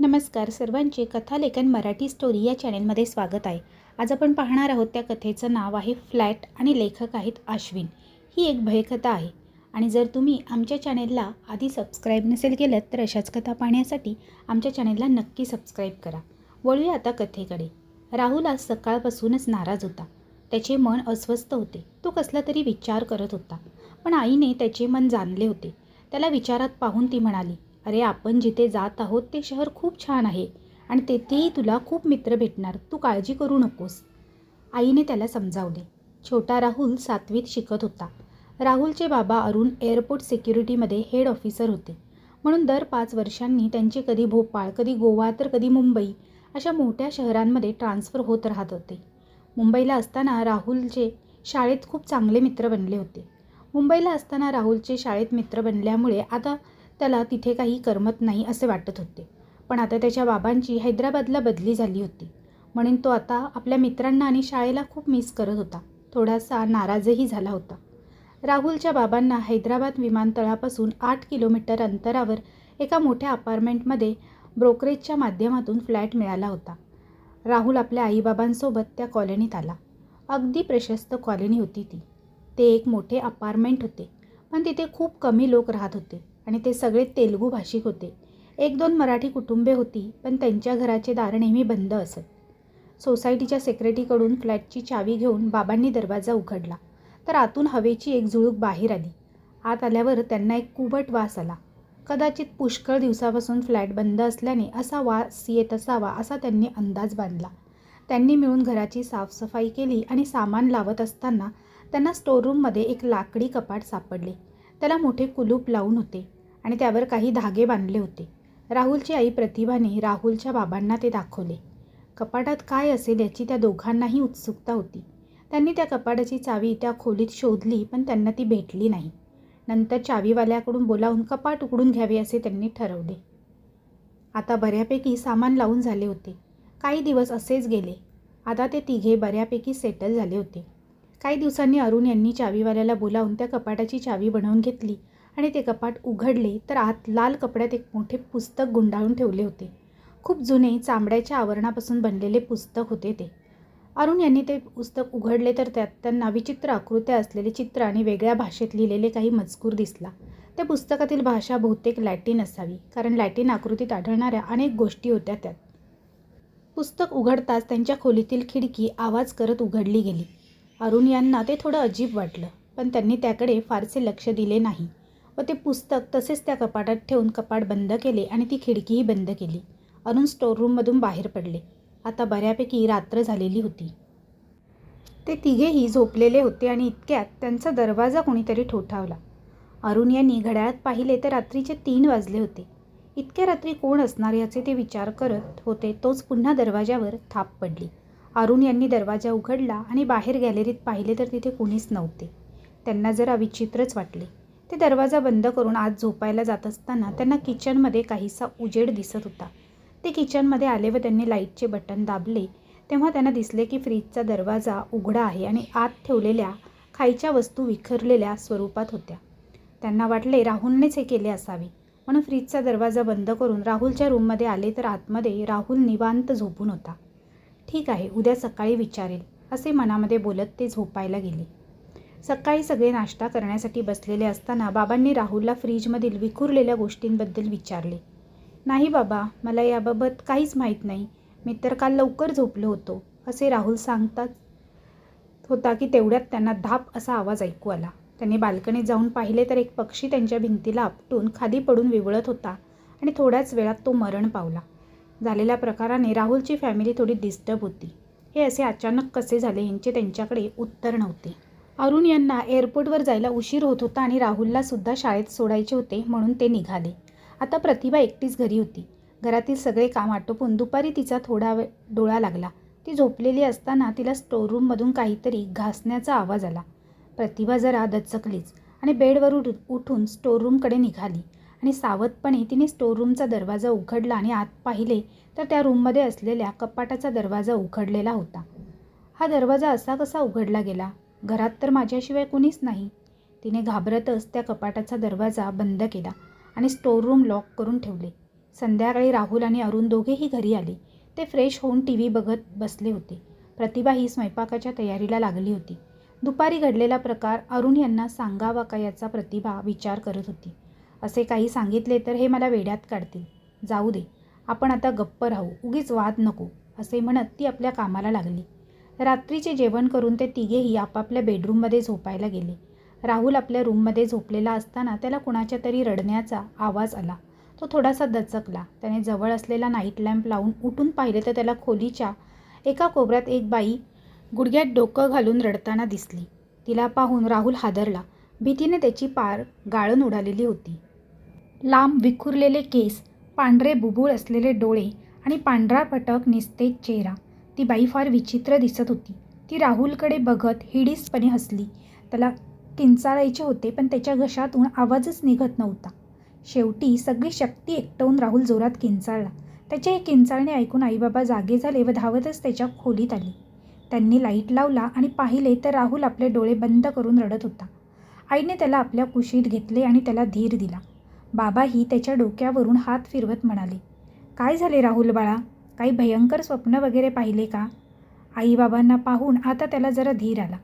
नमस्कार सर्वांचे कथालेखन मराठी स्टोरी या चॅनेलमध्ये स्वागत आहे. आज आपण पाहणार आहोत त्या कथेचं नाव आहे फ्लॅट आणि लेखक आहेत आश्विन ही एक भयकथा आहे. आणि जर तुम्ही आमच्या चॅनेलला आधी सबस्क्राईब नसेल केलं तर अशाच कथा पाहण्यासाठी आमच्या चॅनेलला नक्की सबस्क्राईब करा. वळूया आता कथेकडे. राहुल आज सकाळपासूनच नाराज होता. त्याचे मन अस्वस्थ होते. तो कसला तरी विचार करत होता. पण आईने त्याचे मन जाणले होते. त्याला विचारात पाहून ती म्हणाली अरे आपण जिथे जात आहोत ते शहर खूप छान आहे आणि तेथेही तुला खूप मित्र भेटणार. तू काळजी करू नकोस. आईने त्याला समजावले. छोटा राहुल सातवीत शिकत होता. राहुलचे बाबा अरुण एअरपोर्ट सिक्युरिटीमध्ये हेड ऑफिसर होते. म्हणून दर पाच वर्षांनी त्यांचे कधी भोपाळ कधी गोवा तर कधी मुंबई अशा मोठ्या शहरांमध्ये ट्रान्स्फर होत राहत होते. मुंबईला असताना राहुलचे शाळेत खूप चांगले मित्र बनले होते. मुंबईला असताना राहुलचे शाळेत मित्र बनल्यामुळे आता त्याला तिथे काही करमत नाही असे वाटत होते. पण आता त्याच्या बाबांची हैदराबादला बदली झाली होती. म्हणून तो आता आपल्या मित्रांना आणि शाळेला खूप मिस करत होता. थोडासा नाराजही झाला होता. राहुलच्या बाबांना हैदराबाद विमानतळापासून आठ किलोमीटर अंतरावर एका मोठ्या अपार्टमेंटमध्ये ब्रोकरेजच्या माध्यमातून फ्लॅट मिळाला होता. राहुल आपल्या आईबाबांसोबत त्या कॉलनीत आला. अगदी प्रशस्त कॉलनी होती ती. ते एक मोठे अपार्टमेंट होते. पण तिथे खूप कमी लोक राहत होते. आणि ते सगळे तेलुगू भाषिक होते. एक दोन मराठी कुटुंबे होती पण त्यांच्या घराचे दार नेहमी बंद असत. सोसायटीच्या सेक्रेटरीकडून फ्लॅटची चावी घेऊन बाबांनी दरवाजा उघडला. तर आतून हवेची एक झुळूक बाहेर आली. आत आल्यावर त्यांना एक कुबट वास आला. कदाचित पुष्कळ दिवसापासून फ्लॅट बंद असल्याने असा वास येत असावा असा त्यांनी अंदाज बांधला. त्यांनी मिळून घराची साफसफाई केली आणि सामान लावत असताना त्यांना स्टोअररूममध्ये एक लाकडी कपाट सापडले. त्याला मोठे कुलूप लावून होते. आणि त्यावर काही धागे बांधले होते. राहुलची आई प्रतिभाने राहुलच्या बाबांना ते दाखवले. कपाटात काय असेल याची त्या दोघांनाही उत्सुकता होती. त्यांनी त्या कपाटाची चावी त्या खोलीत शोधली पण त्यांना ती भेटली नाही. नंतर चावीवाल्याकडून बोलावून कपाट उघडून घ्यावे असे त्यांनी ठरवले. आता बऱ्यापैकी सामान लावून झाले होते. काही दिवस असेच गेले. आता ते तिघे बऱ्यापैकी सेटल झाले होते. काही दिवसांनी अरुण यांनी चावीवाल्याला बोलावून त्या कपाटाची चावी बनवून घेतली. आणि ते कपाट उघडले तर आत लाल कपड्यात एक मोठे पुस्तक गुंडाळून ठेवले होते. खूप जुने चांबड्याच्या आवरणापासून बनलेले पुस्तक होते ते. अरुण यांनी ते पुस्तक उघडले तर त्यात त्यांना विचित्र आकृत्या असलेले चित्र आणि वेगळ्या भाषेत लिहिलेले काही मजकूर दिसला. त्या पुस्तकातील भाषा बहुतेक लॅटिन असावी कारण लॅटिन आकृतीत आढळणाऱ्या अनेक गोष्टी होत्या त्यात. पुस्तक उघडताच त्यांच्या खोलीतील खिडकी आवाज करत उघडली गेली. अरुण यांना ते थोडं अजीब वाटलं पण त्यांनी त्याकडे फारसे लक्ष दिले नाही. व ते पुस्तक तसेच त्या कपाटात ठेवून कपाट बंद केले आणि ती खिडकीही बंद केली. अरुण स्टोअररूममधून बाहेर पडले. आता बऱ्यापैकी रात्र झालेली होती. ते तिघेही झोपलेले होते आणि इतक्यात त्यांचा दरवाजा कोणीतरी ठोठावला. अरुण यांनी घड्याळात पाहिले तर रात्रीचे तीन वाजले होते. इतक्या रात्री कोण असणार याचे ते विचार करत होते तोच पुन्हा दरवाजावर थाप पडली. अरुण यांनी दरवाजा उघडला आणि बाहेर गॅलरीत पाहिले तर तिथे कुणीच नव्हते. त्यांना जरा विचित्रच वाटले. ते दरवाजा बंद करून आत झोपायला जात असताना त्यांना किचनमध्ये काहीसा उजेड दिसत होता. ते किचनमध्ये आले व त्यांनी लाईटचे बटन दाबले. तेव्हा त्यांना दिसले की फ्रीजचा दरवाजा उघडा आहे आणि आत ठेवलेल्या खायच्या वस्तू विखरलेल्या स्वरूपात होत्या. त्यांना वाटले राहुलनेच हे केले असावे. म्हणून फ्रीजचा दरवाजा बंद करून राहुलच्या रूममध्ये आले तर आतमध्ये राहुल निवांत झोपून होता. ठीक आहे उद्या सकाळी विचारेल असे मनामध्ये बोलत ते झोपायला गेले. सकाळी सगळे नाश्ता करण्यासाठी बसलेले असताना बाबांनी राहुलला फ्रीजमधील विखुरलेल्या गोष्टींबद्दल विचारले. नाही बाबा मला याबाबत काहीच माहीत नाही. मी तर काल लवकर झोपलो होतो असे राहुल सांगतात होता की तेवढ्यात त्यांना धाप असा आवाज ऐकू आला. त्यांनी बाल्कनीत जाऊन पाहिले तर एक पक्षी त्यांच्या भिंतीला आपटून खाली पडून विवळत होता आणि थोड्याच वेळात तो मरण पावला. झालेल्या प्रकाराने राहुलची फॅमिली थोडी डिस्टर्ब होती. हे असे अचानक कसे झाले यांचे त्यांच्याकडे उत्तर नव्हते. अरुण यांना एअरपोर्टवर जायला उशीर होत होता आणि राहुलला सुद्धा शाळेत सोडायचे होते म्हणून ते निघाले. आता प्रतिभा एकटीच घरी होती. घरातील सगळे काम आटोपून दुपारी तिचा थोडा वेळ डोळा लागला. ती झोपलेली असताना तिला स्टोअररूममधून काहीतरी घासण्याचा आवाज आला. प्रतिभा जरा दचकलीच आणि बेडवरून उठून स्टोअररूमकडे निघाली आणि सावधपणे तिने स्टोअररूमचा दरवाजा उघडला आणि आत पाहिले तर त्या रूममध्ये असलेल्या कपाटाचा दरवाजा उघडलेला होता. हा दरवाजा असा कसा उघडला गेला? घरात तर माझ्याशिवाय कुणीच नाही. तिने घाबरतच त्या कपाटाचा दरवाजा बंद केला आणि स्टोर रूम लॉक करून ठेवले. संध्याकाळी राहुल आणि अरुण दोघेही घरी आले. ते फ्रेश होऊन टी व्ही बघत बसले होते. प्रतिभा ही स्वयंपाकाच्या तयारीला लागली होती. दुपारी घडलेला प्रकार अरुण यांना सांगावा का याचा प्रतिभा विचार करत होती. असे काही सांगितले तर हे मला वेड्यात काढतील. जाऊ दे आपण आता गप्प राहू उगीच वाद नको असे म्हणत ती आपल्या कामाला लागली. रात्रीचे जेवण करून ते तिघेही आपापल्या बेडरूममध्ये झोपायला गेले. राहुल आपल्या रूममध्ये झोपलेला असताना त्याला कुणाच्या तरी रडण्याचा आवाज आला. तो थोडासा दचकला. त्याने जवळ असलेला नाईट लॅम्प लावून उठून पाहिले तर त्याला खोलीच्या एका कोपऱ्यात एक बाई गुडघ्यात डोकं घालून रडताना दिसली. तिला पाहून राहुल हादरला. भीतीने त्याची पार गाळण उडालेली होती. लांब विखुरलेले केस पांढरे बुबुळ असलेले डोळे आणि पांढरा पटक निस्तेज चेहरा. ती बाई फार विचित्र दिसत होती. ती राहुलकडे बघत हिडीसपणे हसली. त्याला किंचाळायचे होते पण त्याच्या घशातून आवाजच निघत नव्हता. शेवटी सगळी शक्ती एकटवून राहुल जोरात किंचाळला. त्याचे हे किंचाळणे ऐकून आईबाबा जागे झाले व धावतच त्याच्या खोलीत आले. त्यांनी लाइट लावला आणि पाहिले तर राहुल आपले डोळे बंद करून रडत होता. आईने त्याला आपल्या कुशीत घेतले आणि त्याला धीर दिला. बाबाही त्याच्या डोक्यावरून हात फिरवत म्हणाले काय झाले राहुल बाळा? काही भयंकर स्वप्न वगैरे पाहिले का? आईबाबांना पाहून आता त्याला जरा धीर आला.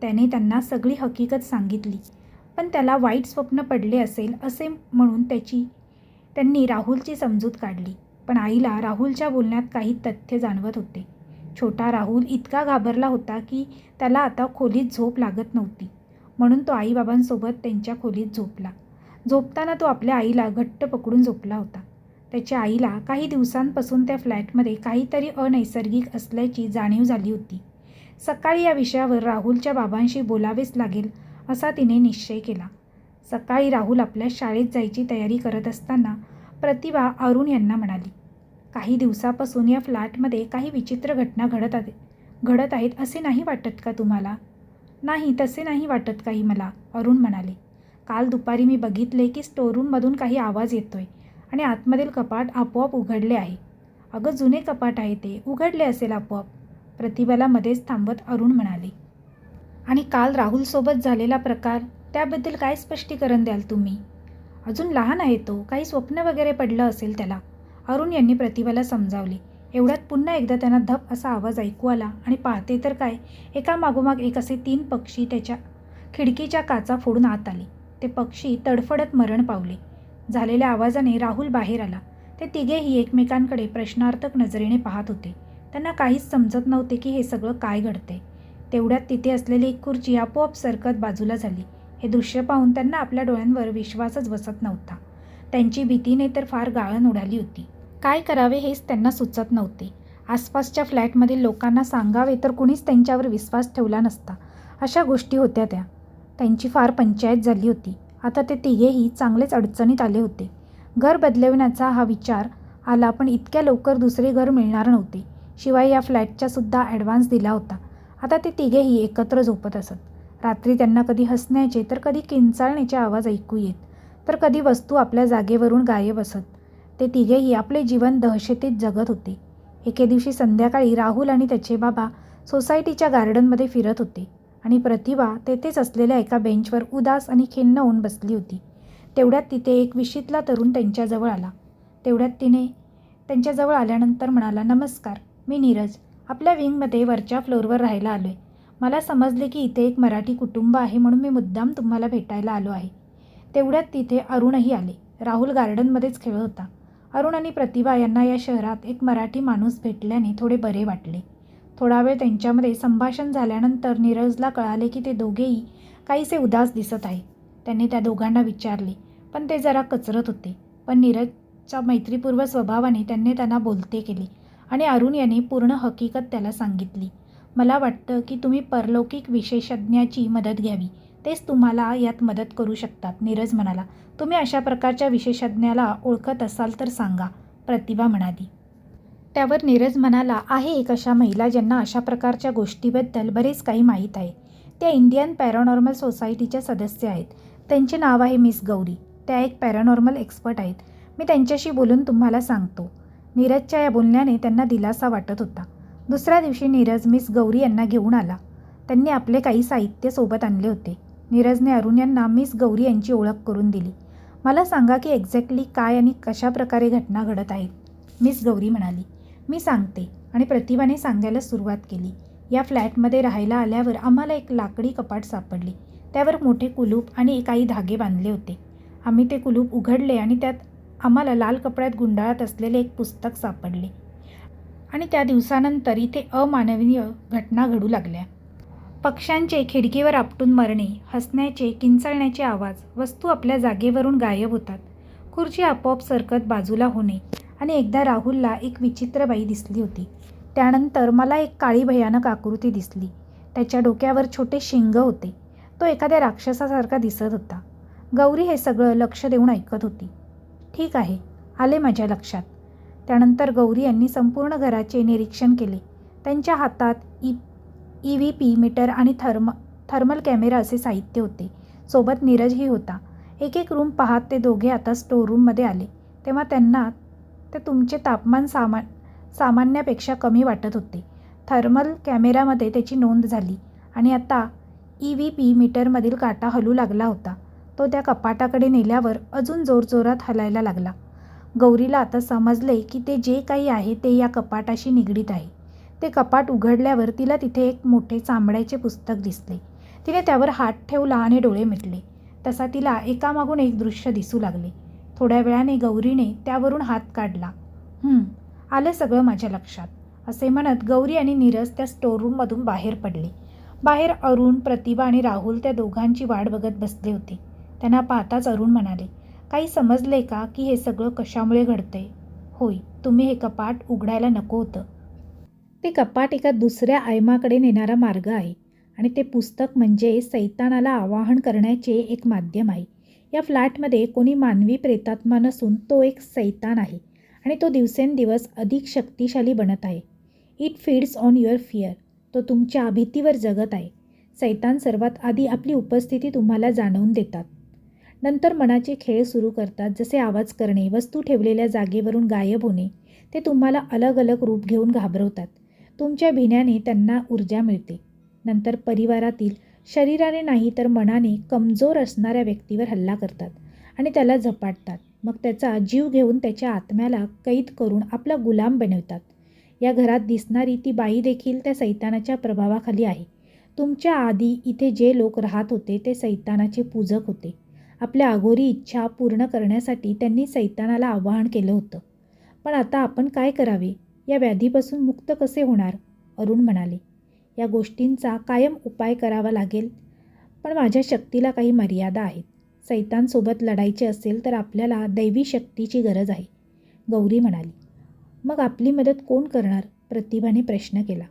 त्याने त्यांना सगळी हकीकत सांगितली. पण त्याला वाईट स्वप्न पडले असेल असे म्हणून त्याची त्यांनी राहुलची समजूत काढली. पण आईला राहुलच्या बोलण्यात काही तथ्य जाणवत होते. छोटा राहुल इतका घाबरला होता की त्याला आता खोलीत झोप लागत नव्हती. म्हणून तो आईबाबांसोबत त्यांच्या खोलीत झोपला. झोपताना तो आपल्या आईला घट्ट पकडून झोपला होता. त्याच्या आईला काही दिवसांपासून त्या फ्लॅटमध्ये काहीतरी अनैसर्गिक असल्याची जाणीव झाली होती. सकाळी या विषयावर राहुलच्या बाबांशी बोलावेच लागेल असा तिने निश्चय केला. सकाळी राहुल आपल्या शाळेत जायची तयारी करत असताना प्रतिभा अरुण यांना म्हणाली काही दिवसापासून या फ्लॅटमध्ये काही विचित्र घटना घडत आहे घडत आहेत असे नाही वाटत का तुम्हाला? नाही तसे नाही वाटत काही मला अरुण म्हणाले. काल दुपारी मी बघितले की स्टोरूममधून काही आवाज येतोय. आणि आतमधील कपाट आपोआप उघडले आहे. अगं जुने कपाट आहे ते. उघडले असेल आपोआप. प्रतिभाला मध्येच थांबत अरुण म्हणाले. आणि काल राहुलसोबत झालेला प्रकार त्याबद्दल काय स्पष्टीकरण द्याल तुम्ही? अजून लहान आहे तो. काही स्वप्न वगैरे पडलं असेल त्याला. अरुण यांनी प्रतिभाला समजावले. एवढ्यात पुन्हा एकदा त्यांना धप असा आवाज ऐकू आला. आणि पाहते तर काय? एका मागोमाग एक असे तीन पक्षी त्याच्या खिडकीच्या काचा फोडून आत आले. ते पक्षी तडफडत मरण पावले. झालेल्या आवाजाने राहुल बाहेर आला. ते तिघेही एकमेकांकडे प्रश्नार्थक नजरेने पाहत होते. त्यांना काहीच समजत नव्हते की हे सगळं काय घडते तेवढ्यात तिथे असलेली एक खुर्ची आपोआप सरकत बाजूला झाली. हे दृश्य पाहून त्यांना आपल्या डोळ्यांवर विश्वासच बसत नव्हता. त्यांची भीतीने तर फार गाळण उडाली होती. काय करावे हेच त्यांना सुचत नव्हते. आसपासच्या फ्लॅटमधील लोकांना सांगावे तर कुणीच त्यांच्यावर विश्वास ठेवला नसता. अशा गोष्टी होत्या त्या. त्यांची फार पंचायत झाली होती. आता ते तिघेही चांगलेच अडचणीत आले होते. घर बदलविण्याचा हा विचार आला पण इतक्या लवकर दुसरे घर मिळणार नव्हते. शिवाय या फ्लॅटचा सुद्धा ॲडव्हान्स दिला होता. आता ते तिघेही एकत्र झोपत असत. रात्री त्यांना कधी हसण्याचे तर कधी किंचाळण्याचे आवाज ऐकू येत तर कधी वस्तू आपल्या जागेवरून गायब असत. ते तिघेही आपले जीवन दहशतीत जगत होते. एके दिवशी संध्याकाळी राहुल आणि त्याचे बाबा सोसायटीच्या गार्डनमध्ये फिरत होते. आणि प्रतिभा तेथेच असलेल्या एका बेंचवर उदास आणि खिन्न होऊन बसली होती. तेवढ्यात तिथे एक विशीतला तरुण त्यांच्याजवळ आला. तेवढ्यात तिने त्यांच्याजवळ आल्यानंतर म्हणाला नमस्कार मी नीरज. आपल्या विंगमध्ये वरच्या फ्लोअरवर राहायला आलो आहे मला समजले की इथे एक मराठी कुटुंब आहे म्हणून मी मुद्दाम तुम्हाला भेटायला आलो आहे. तेवढ्यात तिथे अरुणही आले. राहुल गार्डनमध्येच खेळत होता. अरुण आणि प्रतिभा यांना या शहरात एक मराठी माणूस भेटल्याने थोडे बरे वाटले. थोडा वेळ त्यांच्यामध्ये संभाषण झाल्यानंतर नीरजला कळाले की ते दोघेही काहीसे उदास दिसत आहे. त्यांनी त्या दोघांना विचारले पण ते जरा कचरत होते. पण नीरजच्या मैत्रीपूर्व स्वभावाने त्यांनी त्यांना बोलते केले आणि अरुण यांनी पूर्ण हकीकत त्याला सांगितली. मला वाटतं की तुम्ही परलौकिक विशेषज्ञाची मदत घ्यावी. तेच तुम्हाला यात मदत करू शकतात नीरज म्हणाला. तुम्ही अशा प्रकारच्या विशेषज्ञाला ओळखत असाल तर सांगा प्रतिभा म्हणाली. त्यावर नीरज म्हणाला आहे एक अशा महिला ज्यांना अशा प्रकारच्या गोष्टीबद्दल बरेच काही माहीत आहे. त्या इंडियन पॅरानॉर्मल सोसायटीच्या सदस्य आहेत. त्यांचे नाव आहे मिस गौरी. त्या एक पॅरानॉर्मल एक्सपर्ट आहेत. मी त्यांच्याशी बोलून तुम्हाला सांगतो. नीरजच्या या बोलण्याने त्यांना दिलासा वाटत होता. दुसऱ्या दिवशी नीरज मिस गौरी यांना घेऊन आला. त्यांनी आपले काही साहित्य सोबत आणले होते. नीरजने अरुण यांना मिस गौरी यांची ओळख करून दिली. मला सांगा की एक्झॅक्टली काय आणि कशा प्रकारे घटना घडत आहेत मिस गौरी म्हणाली. मी सांगते आणि प्रतिभाने सांगायला सुरुवात केली. या फ्लॅटमध्ये राहायला आल्यावर आम्हाला एक लाकडी कपाट सापडली. त्यावर मोठे कुलूप आणि काही धागे बांधले होते. आम्ही ते कुलूप उघडले आणि त्यात आम्हाला लाल कपड्यात गुंडाळत असलेले एक पुस्तक सापडले. आणि त्या दिवसानंतर इथे अमानवीय घटना घडू लागल्या. पक्ष्यांचे खिडकीवर आपटून मरणे हसण्याचे किंचाळण्याचे आवाज वस्तू आपल्या जागेवरून गायब होतात. खुर्ची आपोआप सरकत बाजूला होणे आणि एकदा राहुलला एक विचित्र बाई दिसली होती. त्यानंतर मला एक काळी भयानक आकृती दिसली. त्याच्या डोक्यावर छोटे शिंग होते. तो एखाद्या राक्षसासारखा दिसत होता. गौरी हे सगळं लक्ष देऊन ऐकत होती. ठीक आहे आले माझ्या लक्षात. त्यानंतर गौरी यांनी संपूर्ण घराचे निरीक्षण केले. त्यांच्या हातात E E V P meter आणि थर्म थर्मल कॅमेरा असे साहित्य होते. सोबत नीरजही होता. एक एक रूम पाहत ते दोघे आता स्टोर रूममध्ये आले. तेव्हा त्यांना ते तुमचे तापमान सामा सामान्यापेक्षा कमी वाटत होते. थर्मल कॅमेरामध्ये त्याची नोंद झाली आणि आता ई व्ही पी मीटरमधील काटा हलू लागला होता. तो त्या कपाटाकडे नेल्यावर अजून जोरजोरात हलायला लागला. गौरीला आता समजले की ते जे काही आहे ते या कपाटाशी निगडीत आहे. ते कपाट उघडल्यावर तिला तिथे एक मोठे चांबड्याचे पुस्तक दिसले. तिने त्यावर हात ठेवला आणि डोळे मिटले. तसा तिला एकामागून एक दृश्य दिसू लागले. थोड्या वेळाने गौरीने त्यावरून हात काढला. आलं सगळं माझ्या लक्षात असे म्हणत गौरी आणि नीरज त्या स्टोअरूममधून बाहेर पडले. बाहेर अरुण प्रतिभा आणि राहुल त्या दोघांची वाट बघत बसले होते. त्यांना पाहताच अरुण म्हणाले काही समजले का की हे सगळं कशामुळे घडतंय? होय तुम्ही हे कपाट उघडायला नको होतं. ते कपाट एका दुसऱ्या आयमाकडे नेणारा मार्ग आहे आणि ते पुस्तक म्हणजे सैतानाला आवाहन करण्याचे एक माध्यम आहे. या फ्लॅटमध्ये कोणी मानवी प्रेतात्मा नसून तो एक सैतान आहे आणि तो दिवसेंदिवस अधिक शक्तिशाली बनत आहे. It feeds on your fear तो तुमच्या भीतीवर जगत आहे. सैतान सर्वात आधी आपली उपस्थिती तुम्हाला जाणवून देतात. नंतर मनाचे खेळ सुरू करतात जसे आवाज करणे वस्तू ठेवलेल्या जागेवरून गायब होणे ते तुम्हाला अलग अलग रूप घेऊन घाबरवतात. तुमच्या भिण्याने त्यांना ऊर्जा मिळते. नंतर परिवारातील शरीराने नाही तर मनाने कमजोर असणाऱ्या व्यक्तीवर हल्ला करतात आणि त्याला झपाटतात. मग त्याचा जीव घेऊन त्याच्या आत्म्याला कैद करून आपला गुलाम बनवतात. या घरात दिसणारी ती बाई देखील त्या सैतानाच्या प्रभावाखाली आहे. तुमच्या आधी इथे जे लोक राहत होते ते सैतानाचे पूजक होते. आपल्या अघोरी इच्छा पूर्ण करण्यासाठी त्यांनी सैतानाला आवाहन केलं होतं. पण आता आपण काय करावे? या व्याधीपासून मुक्त कसे होणार? अरुण म्हणाले. या गोष्टींचा कायम उपाय करावा लागेल. पण माझ्या शक्तीला काही मर्यादा आहेत. सैतानसोबत लढायचे असेल तर आपल्याला दैवी शक्तीची गरज आहे. गौरी म्हणाली मग आपली मदत कोण करणार? प्रतिभाने प्रश्न केला.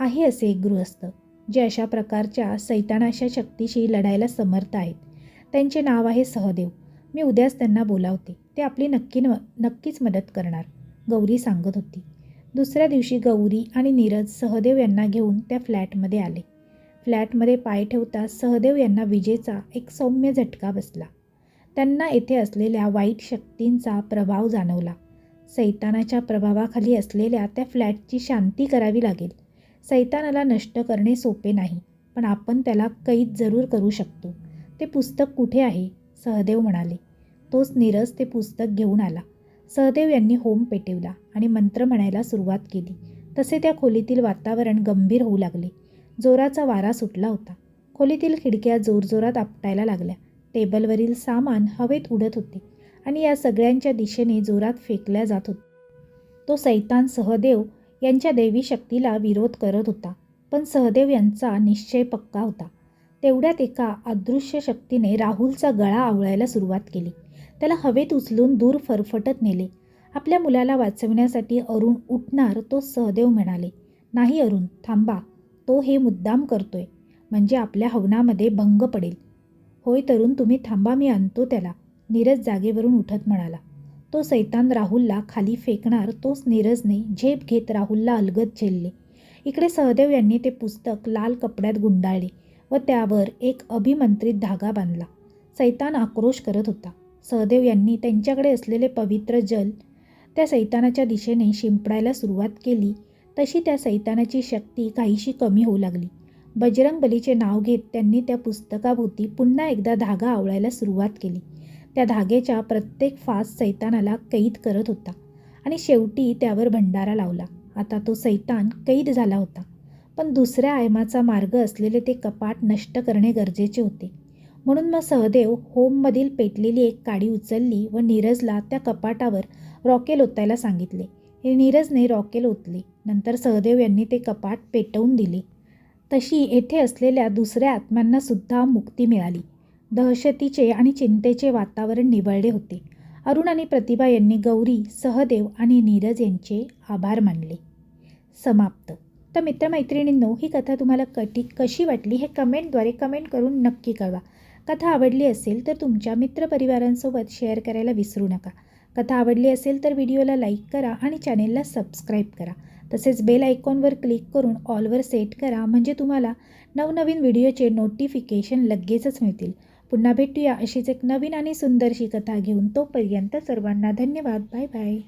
आहे असे एक गृहस्थ जे अशा प्रकारच्या सैतानाशा शक्तीशी लढायला समर्थ आहेत. त्यांचे नाव आहे सहदेव. मी उद्याच त्यांना बोलावते. ते आपली नक्की नक्कीच मदत करणार. गौरी सांगत होती. दुसऱ्या दिवशी गौरी आणि नीरज सहदेव यांना घेऊन त्या फ्लॅटमध्ये आले. फ्लॅटमध्ये पाय ठेवताच सहदेव यांना विजेचा एक सौम्य झटका बसला. त्यांना येथे असलेल्या वाईट शक्तींचा प्रभाव जाणवला. सैतानाच्या प्रभावाखाली असलेल्या त्या फ्लॅटची शांती करावी लागेल. सैतानाला नष्ट करणे सोपे नाही पण आपण त्याला कैद जरूर करू शकतो. ते पुस्तक कुठे आहे? सहदेव म्हणाले. तोच नीरज ते पुस्तक घेऊन आला. सहदेव यांनी होम पेटवला आणि मंत्र म्हणायला सुरुवात केली. तसे त्या खोलीतील वातावरण गंभीर होऊ लागले. जोराचा वारा सुटला होता. खोलीतील खिडक्या जोरजोरात आपटायला लागल्या. टेबलवरील सामान हवेत उडत होते आणि या सगळ्यांच्या दिशेने जोरात फेकल्या जात होत तो सैतान सहदेव यांच्या देवी शक्तीला विरोध करत होता पण सहदेव यांचा निश्चय पक्का होता. तेवढ्यात एका अदृश्य शक्तीने राहुलचा गळा आवळायला सुरुवात केली. त्याला हवेत उचलून दूर फरफटत नेले. आपल्या मुलाला वाचविण्यासाठी अरुण उठणार तो सहदेव म्हणाले नाही अरुण थांबा. तो हे मुद्दाम करतोय. म्हणजे आपल्या हवनामध्ये भंग पडेल. होय तरुण तुम्ही थांबा मी आणतो त्याला. नीरज जागेवरून उठत म्हणाला. तो सैतान राहुलला खाली फेकणार तोच नीरजने झेप घेत राहुलला अलगद झेलले. इकडे सहदेव यांनी ते पुस्तक लाल कपड्यात गुंडाळले व त्यावर एक अभिमंत्रित धागा बांधला. सैतान आक्रोश करत होता. सहदेव यांनी त्यांच्याकडे असलेले पवित्र जल त्या सैतानाच्या दिशेने शिंपडायला सुरुवात केली. तशी त्या सैतानाची शक्ती काहीशी कमी होऊ लागली. बजरंग बलीचे नाव घेत त्यांनी त्या पुस्तकाभोवती पुन्हा एकदा धागा आवळायला सुरुवात केली. त्या धाग्याच्या प्रत्येक फास सैतानाला कैद करत होता आणि शेवटी त्यावर भंडारा लावला. आता तो सैतान कैद झाला होता. पण दुसऱ्या आयमाचा मार्ग असलेले ते कपाट नष्ट करणे गरजेचे होते. म्हणून मग सहदेव होममधील पेटलेली एक काडी उचलली व नीरजला त्या कपाटावर रॉकेल ओतायला सांगितले. हे नीरजने रॉकेल ओतली. नंतर सहदेव यांनी ते कपाट पेटवून दिले. तशी येथे असलेल्या दुसऱ्या आत्म्यांना सुद्धा मुक्ती मिळाली. दहशतीचे आणि चिंतेचे वातावरण निवळले होते. अरुण आणि प्रतिभा यांनी गौरी सहदेव आणि नीरज यांचे आभार मानले. समाप्त. तर मित्रमैत्रिणींनो ही कथा तुम्हाला कटी कशी वाटली हे कमेंटद्वारे कमेंट करून नक्की कळवा. कथा आवडली असेल तर तुमच्या मित्रपरिवारांसोबत शेअर करायला विसरू नका. कथा आवडली असेल तर व्हिडिओला लाईक करा आणि चॅनेलला सबस्क्राईब करा. तसेच बेल आयकॉनवर क्लिक करून ऑलवर सेट करा म्हणजे तुम्हाला नवनवीन व्हिडिओचे नोटिफिकेशन लगेचच मिळतील. पुन्हा भेटूया अशीच एक नवीन आणि सुंदरशी कथा घेऊन तोपर्यंत सर्वांना धन्यवाद. Bye bye.